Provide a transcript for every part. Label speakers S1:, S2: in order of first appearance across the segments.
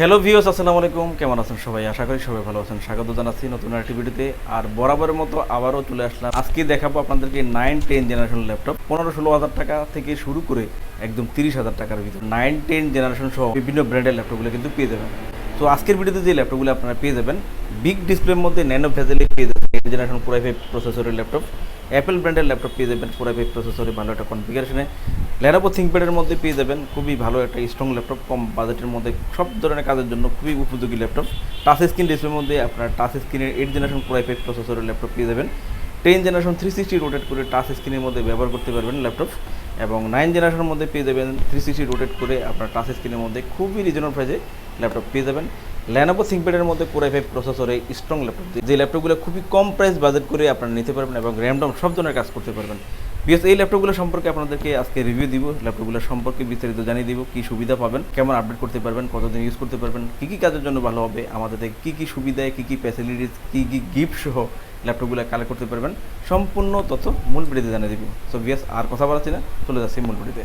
S1: Hello views আসসালামু আলাইকুম। কেমন আছেন সবাই? আশা করি সবাই ভালো আছেন। স্বাগত জানাচ্ছি নতুন একটি ভিডিওতে। আর বরাবরের মতো আবারও চলে আসলাম। আজকে দেখাবো আপনাদেরকে নাইন টেন জেনারেশন ল্যাপটপ পনেরো, ষোলো হাজার টাকা থেকে শুরু করে একদম তিরিশ হাজার টাকার ভিতরে। নাইন টেন জেনারেশন সহ বিভিন্ন ব্র্যান্ডের ল্যাপটপগুলো কিন্তু পেয়ে যাবেন। তো আজকের ভিডিওতে যে ল্যাপটপগুলো আপনারা পেয়ে যাবেন বিগ ডিসপ্লের মধ্যে ন্যানো ভেজেলে পেয়ে যাবেন। এইট জেনারেশন পুরাই ফাইভ প্রসেসরের ল্যাপটপ অ্যাপেল ব্র্যান্ডের ল্যাপটপ পেয়ে যাবেন পুরাই ফাইভ প্রসেসরে ভালো একটা কনফিগারেশনে ল্যানোভো থিঙ্কপ্যাডের মধ্যে পেয়ে যাবেন খুবই ভালো একটা স্ট্রং ল্যাপটপ কম বাজেটের মধ্যে সব ধরনের কাজের জন্য খুবই উপযোগী ল্যাপটপ টাচ স্ক্রিন ডিসপ্লের মধ্যে আপনার টাচ স্ক্রিনের এইট জেনারেশন পুরাই ফাইভ প্রসেসরের ল্যাপটপ পেয়ে যাবেন। Ten generation three sixty rotate করে টাচ স্ক্রিনের মধ্যে ব্যবহার করতে পারবেন ল্যাপটপ এবং নাইন জেনারেশনের মধ্যে পেয়ে যাবেন থ্রি সিক্সটি রোটেট করে আপনার টাচ স্ক্রিনের মধ্যে খুবই রিজনেবল প্রাইসে ল্যাপটপ পেয়ে যাবেন। ল্যানোভো থিঙ্কপ্যাডের মধ্যে কোরাই ফাইভ প্রসেসরে স্ট্রং ল্যাপটপ যে ল্যাপটপগুলো খুবই কম প্রাইস বাজেট করে আপনারা নিতে পারবেন এবং র্যামডম সব ধরনের কাজ করতে পারবেন। বিকজ এই ল্যাপটপগুলো সম্পর্কে আপনাদেরকে আজকে রিভিউ দিব। ল্যাপটপগুলো সম্পর্কে বিস্তারিত জানিয়ে দিব, কি সুবিধা পাবেন, কেমন আপডেট করতে পারবেন, কতদিন ইউজ করতে পারবেন, কী কী কাজের জন্য ভালো হবে, আমাদের কী কী সুবিধায় কী কী ফ্যাসিলিটিস কী কী গিফট সহ ল্যাপটপগুলো কালেক্ট করতে পারবেন, সম্পূর্ণ তথ্য মূল ভিডিওতে জানিয়ে দিব। সো বিএস আর কথা বলাচ্ছি না, চলে যাচ্ছি মূল ভিডিওতে।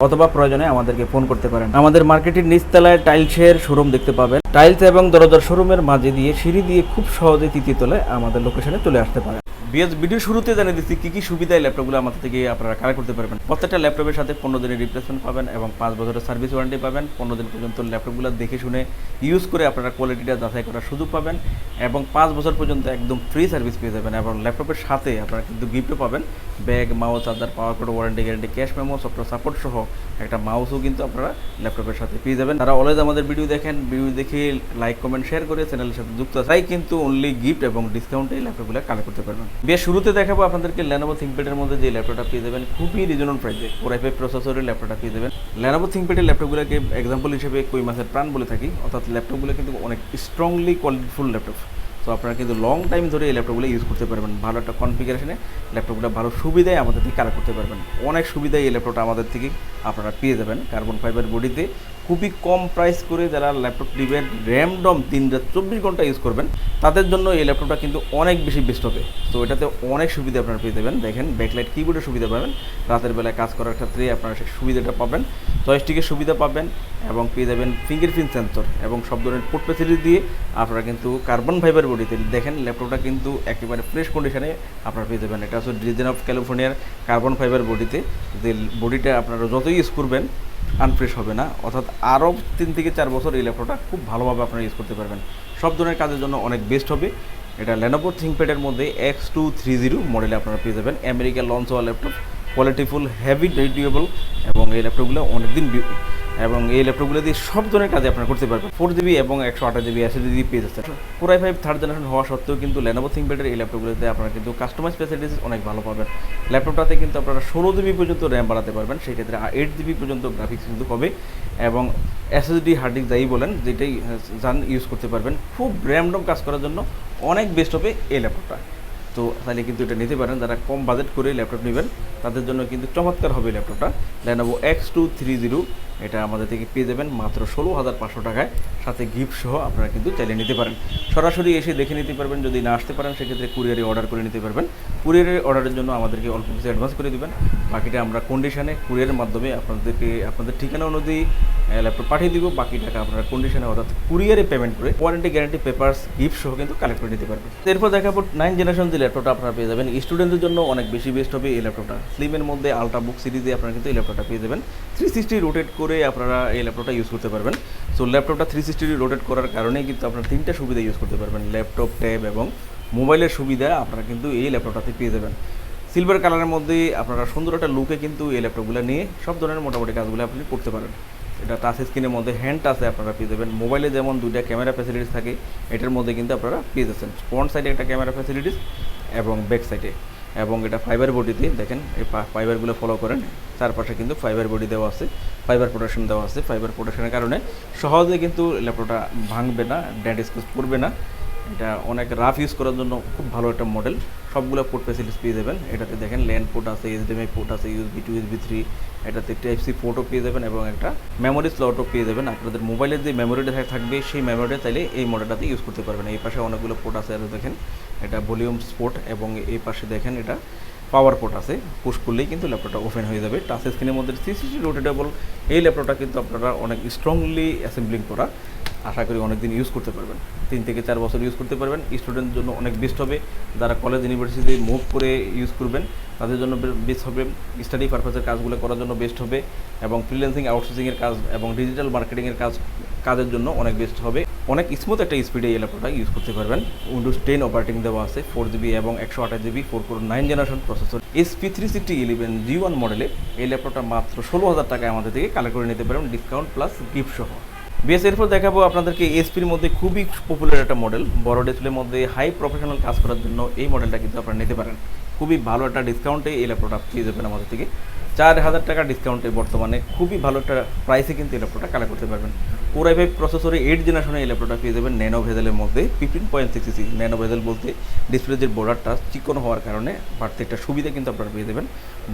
S1: অথবা প্রয়োজনে আমাদেরকে ফোন করতে পারেন। আমাদের মার্কেটের নিচতলায় টাইলসের শোরুম দেখতে পাবেন। টাইলস এবং দরজার শোরুমের মাঝে দিয়ে সিঁড়ি দিয়ে খুব সহজে তৃতীয় তলায় আমাদের লোকেশনে চলে আসতে পারেন বিএস, ভিডিও শুরুতে জানিয়ে দিচ্ছি কী কী সুবিধায় ল্যাপটপগুলো আমাদের থেকে আপনারা কালেক্ট করতে পারবেন। প্রত্যেকটা ল্যাপটপের সাথে পনেরো দিনের রিপ্লেসমেন্ট পাবেন এবং পাঁচ বছরের সার্ভিস ওয়ারেন্টি পাবেন। পনেরো দিন পর্যন্ত ল্যাপটপগুলো দেখে শুনে ইউজ করে আপনারা কোয়ালিটিটা যাচাই করার সুযোগ পাবেন এবং পাঁচ বছর পর্যন্ত একদম ফ্রি সার্ভিস পেয়ে যাবেন এবং ল্যাপটপের সাথে আপনারা কিন্তু গিফটও পাবেন। Bag mouse charger power cord warranty guarantee cash memo software support সহ একটা মাউসও কিন্তু আপনারা ল্যাপটপের সাথে পেয়ে যাবেন। তারা অলওয়েজ আমাদের ভিডিও দেখেন ভিডিও দেখে লাইক কমেন্ট শেয়ার করে চ্যানেলের সাথে যুক্ত তাই কিন্তু অনলি গিফট এবং ডিসকাউন্টে ল্যাপটপগুলো কালেক্ট করতে পারবেন। বেশ শুরুতে দেখাবো আপনাদেরকে ল্যানোভো থিঙ্কপ্যাডের মধ্যে যে ল্যাপটপটা পেয়ে যাবেন, খুবই রিজনেবল প্রাইসে ফোর আই ফাইভ প্রসেসরের ল্যাপটপটা পেয়ে যাবেন। ল্যানোভো থিঙ্কপ্যাডের ল্যাপটপগুলোকে এক্সাম্পল হিসেবে কই মাসের প্রাণ বলে থাকি, অর্থাৎ ল্যাপটপগুলো কিন্তু অনেক স্ট্রংলি কোয়ালিটিফুল ল্যাপটপ তো আপনারা কিন্তু লং টাইম ধরে এই ল্যাপটপগুলো ইউজ করতে পারবেন। ভালো একটা কনফিগারেশনে ল্যাপটপগুলো ভালো সুবিধায় আমাদের থেকে কালেক্ট করতে পারবেন। অনেক সুবিধায় এই ল্যাপটপটা আমাদের থেকে আপনারা পেয়ে যাবেন। কার্বন ফাইবার বডিতে খুবই কম প্রাইস করে যারা ল্যাপটপ নেবেন র্যামডম তিন রাত চব্বিশ ঘণ্টা ইউজ করবেন, তাদের জন্য এই ল্যাপটপটা কিন্তু অনেক বেশি বেস্ট হবে। তো এটাতে অনেক সুবিধা আপনারা পেয়ে যাবেন। দেখেন ব্যাকলাইট কিবোর্ডের সুবিধা পাবেন। রাতের বেলায় কাজ করার ক্ষেত্রে আপনারা সেই সুবিধাটা পাবেন। জয়স্টিকের সুবিধা পাবেন এবং পেয়ে যাবেন ফিঙ্গারপ্রিন্ট সেন্সর এবং সব ধরনের পোর্ট ফেসিলিটি দিয়ে আপনারা কিন্তু কার্বন ফাইবার বডিতে দেখেন ল্যাপটপটা কিন্তু একেবারে ফ্রেশ কন্ডিশনে আপনারা পেয়ে যাবেন। এটা হচ্ছে ডিজাইন অফ ক্যালিফোর্নিয়ার কার্বন ফাইবার বডিতে যে বডিটা আপনারা যতই ইউজ করবেন আনফ্রেশ হবে না। অর্থাৎ আরও তিন থেকে চার বছর এই ল্যাপটপটা খুব ভালোভাবে আপনারা ইউজ করতে পারবেন। সব ধরনের কাজের জন্য অনেক বেস্ট হবে। এটা ল্যানোভো থিঙ্কপ্যাডের মধ্যে এক্স টু থ্রি জিরো মডেলে আপনারা পেয়ে যাবেন। আমেরিকা লঞ্চ হওয়া ল্যাপটপ কোয়ালিটিফুল হ্যাভি রেডিয়েবল এবং এই ল্যাপটপগুলো অনেকদিন এবং এই ল্যাপটপগুলো দিয়ে সব ধরনের কাজে আপনারা করতে পারবেন। ফোর জিবি এবং একশো আঠাশ জিবি এসএসডি দিয়ে পেয়ে যাচ্ছেন। পুরাই ফাইভ থার্ড জেনারেশন হওয়া সত্ত্বেও কিন্তু লেনোভো থিঙ্কপ্যাডের এই ল্যাপটপগুলোতে আপনারা কিন্তু কাস্টমাইজ ফ্যাসিলিটিস অনেক ভালো পাবেন। ল্যাপটপটাতে কিন্তু আপনারা ষোলো জিবি পর্যন্ত র্যাম বাড়াতে পারবেন, সেই ক্ষেত্রে এইট জিবি পর্যন্ত গ্রাফিক্স কিন্তু হবে এবং এসএসডি হার্ড ডিস্ক যাই বলেন, যেটাই যান ইউজ করতে পারবেন। খুব র্যামডম কাজ করার জন্য অনেক বেস্ট হবে এই ল্যাপটপটা। তো তাহলে কিন্তু এটা নিতে পারেন, যারা কম বাজেট করে ল্যাপটপ নেবেন, তাদের জন্য কিন্তু চমৎকার হবে ল্যাপটপটা। Lenovo X two three zero এটা আমাদের থেকে পেয়ে যাবেন মাত্র ষোলো হাজার পাঁচশো টাকায়। সাথে গিফট সহ আপনারা কিন্তু চাইলে নিতে পারেন। সরাসরি এসে দেখে নিতে পারবেন, যদি না আসতে পারেন, সেক্ষেত্রে কুরিয়ারে অর্ডার করে নিতে পারবেন। কুরিয়ারে অর্ডারের জন্য আমাদেরকে অল্প কিছু অ্যাডভান্স করে দেবেন। বাকিটা আমরা কন্ডিশনে কুরিয়ারের মাধ্যমে আপনাদেরকে আপনাদের ঠিকানা অনুযায়ী ল্যাপটপ পাঠিয়ে দিব। বাকি টাকা আপনারা কন্ডিশনে অর্থাৎ কুরিয়ারে পেমেন্ট করে ওয়ারেন্টি গ্যারান্টি পেপার্স গিফট সহ কিন্তু কালেক্ট করে নিতে পারবেন। এরপর দেখাবো নাইন জেনারেশন যে ল্যাপটপটা আপনারা পেয়ে যাবেন স্টুডেন্টদের জন্য অনেক বেশি বেস্ট হবে এই ল্যাপটপটা স্লিমের মধ্যে আলট্রা বুক সিরিজে আপনারা কিন্তু এই ল্যাপটপটা পেয়ে যাবেন। থ্রি সিক্সটি রোটেট করে আপনারা এই ল্যাপটপটা ইউজ করতে পারবেন। সো ল্যাপটপটা থ্রি সিক্সটি রোটেট করার কারণে কিন্তু আপনারা তিনটা সুবিধা ইউজ করতে পারবেন। ল্যাপটপ ট্যাব এবং মোবাইলের সুবিধা আপনারা কিন্তু এই ল্যাপটপটাতে পেয়ে যাবেন। সিলভার কালারের মধ্যে আপনারা সুন্দর একটা লুকে কিন্তু এই ল্যাপটপগুলো নিয়ে সব ধরনের মোটামুটি কাজগুলো আপনি করতে পারেন। এটা টাচ স্ক্রিনের মধ্যে হ্যান্ড টাচে আপনারা পেয়ে যাবেন। মোবাইলে যেমন দুইটা ক্যামেরা ফ্যাসিলিটিস থাকে, এটার মধ্যে কিন্তু আপনারা পেয়ে যাচ্ছেন। ফ্রন্ট সাইডে একটা ক্যামেরা ফ্যাসিলিটিস এবং ব্যাক সাইডে এবং এটা ফাইবার বডি দিয়ে দেখেন, এই ফাইবারগুলো ফলো করেন, চারপাশে কিন্তু ফাইবার বডি দেওয়া আছে ফাইবার প্রোটেকশন দেওয়া আছে। ফাইবার প্রোটেকশনের কারণে সহজে কিন্তু ল্যাপটপটা ভাঙবে না ড্যাড স্কুচ পড়বে না। এটা অনেক রাফ ইউজ করার জন্য খুব ভালো একটা মডেল সবগুলো পোর্ট ফ্যাসিলিটিস পেয়ে যাবেন। এটাতে দেখেন ল্যান্ড পোর্ট আছে এইচডিএমআই পোর্ট আছে ইউএসবি টু ইউএসবি থ্রি এটাতে টাইপ সি পোর্টও পেয়ে যাবেন এবং একটা মেমোরি স্লটও পেয়ে যাবেন। আপনাদের মোবাইলের যে মেমোরিটা থাকবে, সেই মেমোরিটা চাইলে এই মডেলটাতে ইউজ করতে পারবেন। এই পাশে অনেকগুলো পোর্ট আছে, আর দেখেন। এটা ভলিউম স্পোর্ট এবং এই পাশে দেখেন এটা পাওয়ার পোর্ট আছে। পুশ করলেই কিন্তু ল্যাপটপটা ওপেন হয়ে যাবে। টাচ স্ক্রিনের মধ্যে সিসিটি রোটেটেবল এই ল্যাপটপটা কিন্তু আপনারা অনেক স্ট্রংলি অ্যাসেম্বলিং করা আশা করি অনেক দিন ইউজ করতে পারবেন। তিন থেকে চার বছর ইউজ করতে পারবেন। স্টুডেন্টের জন্য অনেক বেস্ট হবে। যারা কলেজ ইউনিভার্সিটি মুভ করে ইউজ করবেন, তাদের জন্য বেস্ট হবে। স্টাডি পারপাসের কাজগুলো করার জন্য বেস্ট হবে এবং ফ্রিল্যান্সিং আউটসোর্সিংয়ের কাজ এবং ডিজিটাল মার্কেটিংয়ের কাজ কাজের জন্য অনেক বেস্ট হবে। অনেক স্মুথ একটা স্পিডে এই ল্যাপটপটা ইউজ করতে পারবেন। উইন্ডোজ টেন অপারেটিং দেওয়া আছে ফোর জিবি এবং একশো আঠাশ GB four four nine generation processor SP three sixty eleven G one মডেলে এই ল্যাপটপটা মাত্র ষোলো হাজার টাকায় আমাদের থেকে কালেক্ট করে নিতে পারবেন। ডিসকাউন্ট প্লাস গিফট সহ। বিএস এরপর দেখাবো আপনাদেরকে এসপির মধ্যে খুবই পপুলার একটা মডেল বড় ডিসপ্লের মধ্যে হাই প্রফেশনাল কাজ করার জন্য এই মডেলটা কিন্তু আপনারা নিতে পারেন। খুবই ভালো একটা ডিসকাউন্টে এই ল্যাপটপটা পেয়ে যাবেন আমাদের থেকে। চার হাজার টাকা ডিসকাউন্টে বর্তমানে খুবই ভালো একটা প্রাইসে কিন্তু এই ল্যাপটপটা কালেক্ট করতে পারবেন। কোর আই ফাইভ প্রসেসরে এইট জেনারেশনে এই ল্যাপটপটা পেয়ে যাবেন ন্যানো ভেজেলের মধ্যে ফিফটিন পয়েন্ট সিক্স সি ন্যানো ভেজেল বলতে ডিসপ্লে যে বর্ডারটা চিকন হওয়ার কারণে বাড়তি একটা সুবিধা কিন্তু আপনারা পেয়ে যাবেন।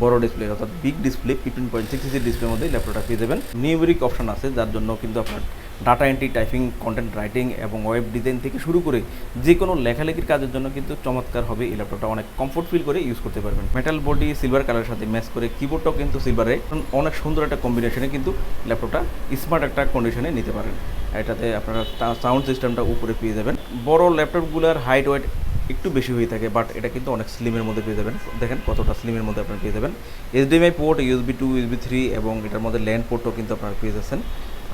S1: বড় ডিসপ্লে অর্থাৎ big display fifteen point six C ডিসপ্লের মধ্যে ল্যাপটপটা পেয়ে যাবেন। নিউমেরিক অপশন আছে, যার জন্য কিন্তু আপনার data entry typing content writing এবং ওয়েব ডিজাইন থেকে শুরু করে যে কোনো লেখালেখির কাজের জন্য কিন্তু চমৎকার হবে এই ল্যাপটপটা অনেক কমফোর্ট ফিল করে ইউজ করতে পারবেন। মেটাল বডি সিলভার কালারের সাথে ম্যাচ করে কিবোর্ডটাও কিন্তু সিলভারে অনেক সুন্দর একটা কম্বিনেশনে কিন্তু ল্যাপটপটা স্মার্ট একটা কন্ডিশনে নিতে পারেন। এটাতে আপনারা সাউন্ড সিস্টেমটা উপরে পেয়ে যাবেন। বড় ল্যাপটপগুলোর হাইট ওয়েট একটু বেশি হয়ে থাকে বাট এটা কিন্তু অনেক স্লিমের মধ্যে পেয়ে যাবেন। দেখেন কতটা স্লিমের মধ্যে আপনারা পেয়ে যাবেন। HDMI port USB two USB three এবং এটার মধ্যে ল্যান্ড পোর্টও কিন্তু আপনারা পেয়ে যাচ্ছেন।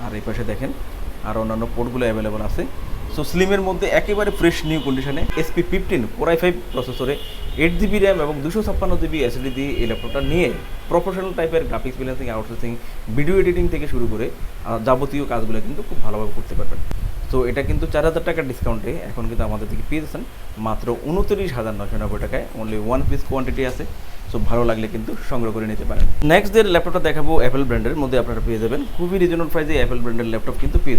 S1: আর এই পাশে দেখেন আর অন্যান্য পোর্টগুলো অ্যাভেলেবল আছে। সো স্লিমের মধ্যে একেবারে ফ্রেশ নিউ কন্ডিশনে SP fifteen four I five প্রসেসরে এইট জিবি র্যাম এবং দুশো ছাপ্পান্ন জিবি এসএসডি দিয়ে এই ল্যাপটপটা নিয়ে প্রফেশনাল টাইপের graphics freelancing outsourcing video editing থেকে শুরু করে যাবতীয় কাজগুলো কিন্তু খুব ভালোভাবে করতে পারবেন। তো এটা কিন্তু চার হাজার টাকার ডিসকাউন্টে এখন কিন্তু আমাদের থেকে পেয়ে যাচ্ছেন মাত্র উনত্রিশ হাজার নশো নব্বই টাকায়। অনলি ওয়ান পিস কোয়ান্টিটি আছে। সো ভালো লাগলে কিন্তু সংগ্রহ করে নিতে পারেন। নেক্সট যে ল্যাপটপটা দেখাবো অ্যাপেল ব্র্যান্ডের মধ্যে আপনারা পেয়ে যাবেন। খুবই রিজনেবল প্রাইসে অ্যাপেল ব্র্যান্ডের ল্যাপটপ কিন্তু পেয়ে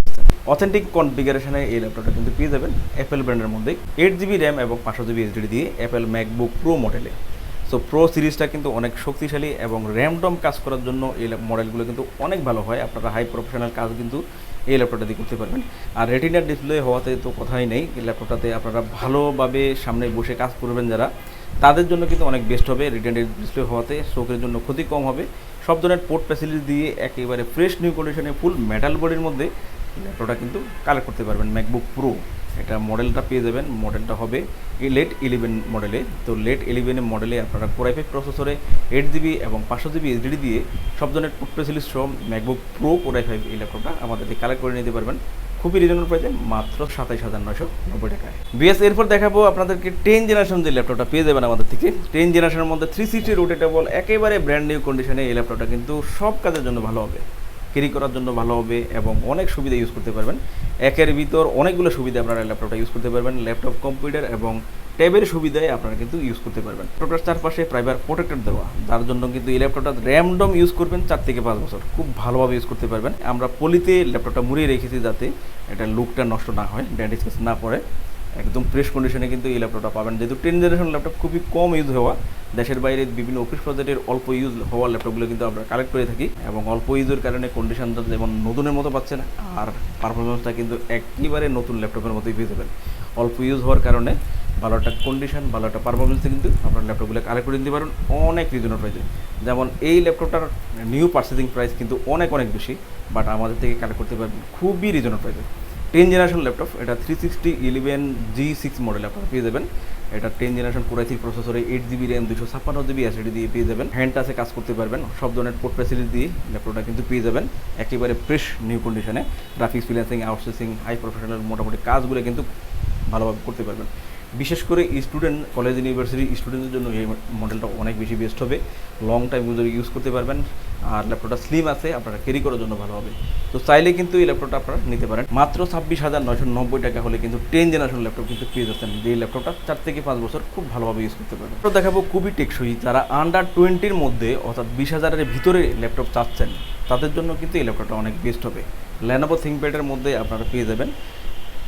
S1: অথেন্টিক কনফিগারেশনে এই ল্যাপটপটা কিন্তু পেয়ে যাবেন অ্যাপেল ব্র্যান্ডের মধ্যে এইট জিবি র্যাম এবং পাঁচশো জিবি এইচডি দিয়ে অ্যাপেল ম্যাকবুক প্রো মডেলে সো প্রো সিরিজটা কিন্তু অনেক শক্তিশালী এবং র্যামডম কাজ করার জন্য এই মডেলগুলো কিন্তু অনেক ভালো হয়। আপনারা হাই প্রফেশনাল কাজ কিন্তু এই ল্যাপটপটা দিয়ে করতে পারবেন। আর রেটিনার ডিসপ্লে হওয়াতে তো কথাই নেই, এই ল্যাপটপটাতে আপনারা ভালোভাবে সামনে বসে কাজ করবেন যারা, তাদের জন্য কিন্তু অনেক বেস্ট হবে। রিটার্ন ডিসপ্লে হওয়াতে চোখের জন্য ক্ষতি কম হবে। সব ধরনের পোর্ট ফ্যাসিলিটি দিয়ে একেবারে ফ্রেশ নিউ কন্ডিশনে ফুল মেটাল বডির মধ্যে ল্যাপটপটা কিন্তু কালেক্ট করতে পারবেন ম্যাকবুক প্রো এটা মডেলটা পেয়ে যাবেন মডেলটা হবে লেট ইলেভেন মডেলে তো লেট ইলেভেনের মডেলে আপনারা কোর ফাইভ প্রসেসরে এইট জিবি এবং পাঁচশো জিবি এইচডি দিয়ে সব ধরনের ফ্যাসিলিটি সহ ম্যাকবুক প্রো কোর ফাইভ এই ল্যাপটপটা আমাদের কালেক্ট করে নিতে পারবেন। খুবই রিজনেবল প্রাইসে মাত্র সাতাইশ হাজার নয়শো নব্বই টাকায়। বিএস এরপর দেখাবো আপনাদেরকে টেন জেনারেশন যে ল্যাপটপটা পেয়ে যাবেন আমাদের থেকে। টেন জেনারেশনের মধ্যে থ্রি সিক্সটি রোটেটেবল একেবারে ব্র্যান্ড নিউ কন্ডিশনে এই ল্যাপটপটা কিন্তু সব কাজের জন্য ভালো হবে। ক্যারি করার জন্য ভালো হবে এবং অনেক সুবিধা ইউজ করতে পারবেন। একের ভিতর অনেকগুলো সুবিধা আপনারা ল্যাপটপটা ইউজ করতে পারবেন। ল্যাপটপ কম্পিউটার এবং ট্যাবের সুবিধায় আপনারা কিন্তু ইউজ করতে পারবেন। ল্যাপটপটার চারপাশে প্রাইভার প্রোটেক্টর দেওয়া, যার জন্য কিন্তু এই ল্যাপটপটা র্যামডম ইউজ করবেন চার থেকে পাঁচ বছর। খুব ভালোভাবে ইউজ করতে পারবেন। আমরা পলিতে ল্যাপটপটা মুড়িয়ে রেখেছি যাতে এটা লুকটা নষ্ট না হয় ড্যান্ড স্কেচ না পড়ে। একদম ফ্রেশ কন্ডিশনে কিন্তু এই ল্যাপটপটা পাবেন। যেহেতু টেন জেনারেশন ল্যাপটপ খুবই কম ইউজ হওয়া দেশের বাইরে বিভিন্ন অফিস প্রজেক্টের অল্প ইউজ হওয়া ল্যাপটপগুলো কিন্তু আমরা কালেক্ট করে থাকি এবং অল্প ইউজের কারণে কন্ডিশনটা যেমন নতুনের মতো পাচ্ছেন আর পারফরমেন্সটা কিন্তু একেবারে নতুন ল্যাপটপের মতোই পেয়ে যাবেন। অল্প ইউজ হওয়ার কারণে ভালো একটা কন্ডিশন ভালো একটা পারফরমেন্সে কিন্তু আপনার ল্যাপটপগুলো কালেক্ট করে দিতে পারেন। অনেক রিজনেবল প্রাইসে যেমন এই ল্যাপটপটার নিউ পার্চেসিং প্রাইস কিন্তু অনেক অনেক বেশি বাট আমাদের থেকে কালেক্ট করতে পারবেন। খুবই রিজনেবল প্রাইসে টেন জেনারেশন ল্যাপটপ, এটা three sixty eleven G six model আপনারা পেয়ে যাবেন। এটা ten generation core i three প্রসেসরে এইট জিবি র্যাম দুশো ছাপ্পান্ন জিবি এসএডি দিয়ে পেয়ে যাবেন। হ্যান্ড টাচে কাজ করতে পারবেন, সব ধরনের পোর্ট ফ্যাসিলিটি দিয়ে ল্যাপটপটা কিন্তু পেয়ে যাবেন। একেবারে ফ্রেশ নিউ কন্ডিশনে graphics freelancing outsourcing high professional মোটামুটি কাজগুলো কিন্তু ভালোভাবে করতে পারবেন। বিশেষ করে স্টুডেন্ট কলেজ ইউনিভার্সিটি স্টুডেন্টদের জন্য এই মডেলটা অনেক বেশি বেস্ট হবে। লং টাইম ধরে ইউজ করতে পারবেন। আর ল্যাপটপটা স্লিম আছে, আপনারা ক্যারি করার জন্য ভালো হবে। তো চাইলে কিন্তু এই ল্যাপটপটা আপনারা নিতে পারেন। মাত্র ছাব্বিশ হাজার নয়শো নব্বই টাকা হলে কিন্তু টেন জেনারেশন ল্যাপটপ কিন্তু পেয়ে যাচ্ছেন। যে ল্যাপটপটা চার থেকে পাঁচ বছর খুব ভালোভাবে ইউজ করতে পারবেন। তো দেখাবো খুবই টেকসই। যারা আন্ডার টোয়েন্টির মধ্যে, অর্থাৎ বিশ হাজারের ভিতরে ল্যাপটপ চাচ্ছেন, তাদের জন্য কিন্তু এই ল্যাপটপটা অনেক বেস্ট হবে। ল্যানোভো থিঙ্কপ্যাডের মধ্যে আপনারা পেয়ে যাবেন।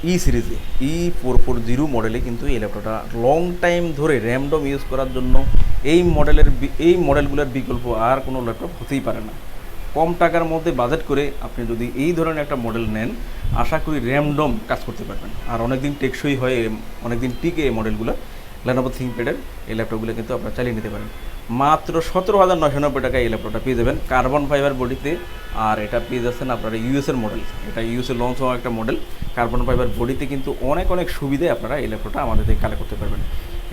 S1: ই সিরিজে ই ফোর ফোর জিরো মডেলে কিন্তু এই ল্যাপটপটা লং টাইম ধরে র্যামডম ইউজ করার জন্য এই মডেলের এই মডেলগুলোর বিকল্প আর কোনো ল্যাপটপ হতেই পারে না। কম টাকার মধ্যে বাজেট করে আপনি যদি এই ধরনের একটা মডেল নেন, আশা করি র্যামডম কাজ করতে পারবেন। আর অনেকদিন টেকসই হয়, অনেকদিন টিকে এই মডেলগুলো লেনোভো থিঙ্কপ্যাডের এই ল্যাপটপগুলো কিন্তু আপনারা চালিয়ে নিতে পারেন। মাত্র সতেরো হাজার নশো নব্বই টাকায় এই ল্যাপটপটা পেয়ে যাবেন। কার্বন ফাইবার বডিতে, আর এটা পেয়ে যাচ্ছেন আপনারা ইউএসের মডেল এটা ইউএসএ লঞ্চ হওয়া একটা মডেল কার্বন ফাইবার বডিতে কিন্তু অনেক অনেক সুবিধে আপনারা এই ল্যাপটপটা আমাদের থেকে কালেক্ট করতে পারবেন।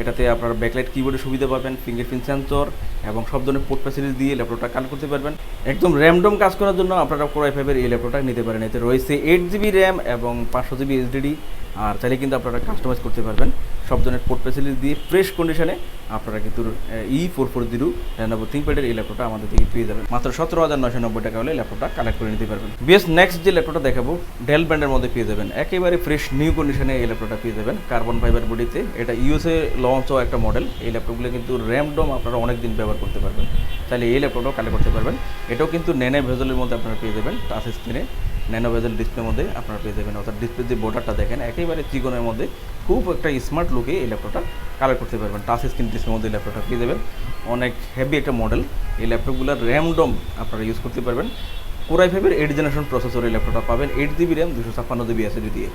S1: এটাতে আপনারা ব্যাকলাইট কিবোর্ডের সুবিধা পাবেন ফিঙ্গারপ্রিন্ট সেন্সর এবং সব ধরনের পোর্ট ফ্যাসিলিটি দিয়ে ল্যাপটপটা কালেক্ট করতে পারবেন। একদম র্যামডম কাজ করার জন্য আপনারা কোরআই ফাইভের এই ল্যাপটপটা নিতে পারেন। এতে রয়েছে এইট জিবি র্যাম এবং পাঁচশো জিবি এইচডিডি আর চাইলে কিন্তু আপনারা কাস্টমাইজ করতে পারবেন। সব ধরনের পোর্ট ফ্যাসিলিটি দিয়ে ফ্রেশ কন্ডিশনে আপনারা কিন্তু E four four zero Lenovo থিঙ্কপ্যাডের এই ল্যাপটপটা আমাদের থেকে পেয়ে যাবেন। মাত্র সতেরো হাজার নশো নব্বই টাকা হলে ল্যাপটপটা কালেক্ট করে নিতে পারবেন। বেশ নেক্সট যে ল্যাপটপটা দেখাবো ডেল ব্র্যান্ডের মধ্যে পেয়ে যাবেন। একেবারে ফ্রেশ নিউ কন্ডিশনে এই ল্যাপটপটা পেয়ে যাবেন। কার্বন ফাইবার বডিতে এটা ইউএসএ লঞ্চ হওয়া একটা মডেল এই ল্যাপটপগুলো কিন্তু র্যামডম আপনারা অনেক দিন ব্যবহার করতে পারবেন। তাহলে এই ল্যাপটপটাও কালেক্ট করতে পারবেন। এটাও কিন্তু নেনে ভেজলের মধ্যে আপনারা পেয়ে যাবেন টাচ স্ক্রিনে ন্যানো বেজেল ডিসপ্লের মধ্যে আপনারা পেয়ে যাবেন। অর্থাৎ ডিসপ্লে যে বর্ডারটা দেখেন, একেবারে চিকনের মধ্যে খুব একটা স্মার্ট লুকে এই ল্যাপটপটা কালার করতে পারবেন। টাচ স্ক্রিন ডিসপ্লের মধ্যে ল্যাপটপটা পেয়ে যাবেন। অনেক হেভি একটা মডেল এই ল্যাপটপগুলোর র্যামডম আপনারা ইউজ করতে পারবেন। কোরাই ফাইভের এইট জেনারেশন প্রসেসর এই ল্যাপটপটা পাবেন। এইট জিবি র্যাম দুশো ছাপ্পান্ন জিবি আছে দিয়ে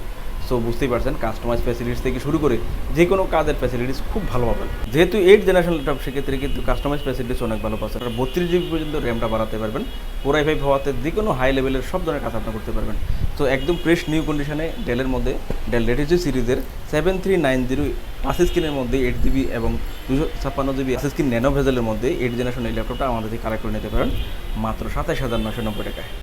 S1: সো বুঝতেই পারছেন কাস্টমাইজ ফ্যাসিলিটিস থেকে শুরু করে যে কোনো কাজের ফ্যাসিলিটিস খুব ভালো পাবেন। যেহেতু এইট জেনারেশন ল্যাপটপ সেক্ষেত্রে কিন্তু কাস্টমাইজ ফ্যাসিলিটিস অনেক ভালো পাচ্ছেন। আপনারা বত্রিশ জিবি পর্যন্ত র্যামটা বাড়াতে পারবেন। কোরাই ফাইভ হওয়াতে যে কোনো হাই লেভেলের সব ধরনের কাজ আপনি করতে পারবেন। তো একদম ফ্রেশ নিউ কন্ডিশনে ডেলের মধ্যে ডেল লেটেস্ট সিরিজের seven three nine zero touch স্ক্রিনের মধ্যে এইট জিবি এবং দুশো ছাপ্পান্ন জিবি টাচ স্ক্রিন ন্যানো ভেজেলের মধ্যে এইট জেনারেশন এই ল্যাপটপটা আমাদের কালেক্ট করে নিতে পারেন। মাত্র সাতাশ হাজার নশো নব্বই টাকায়।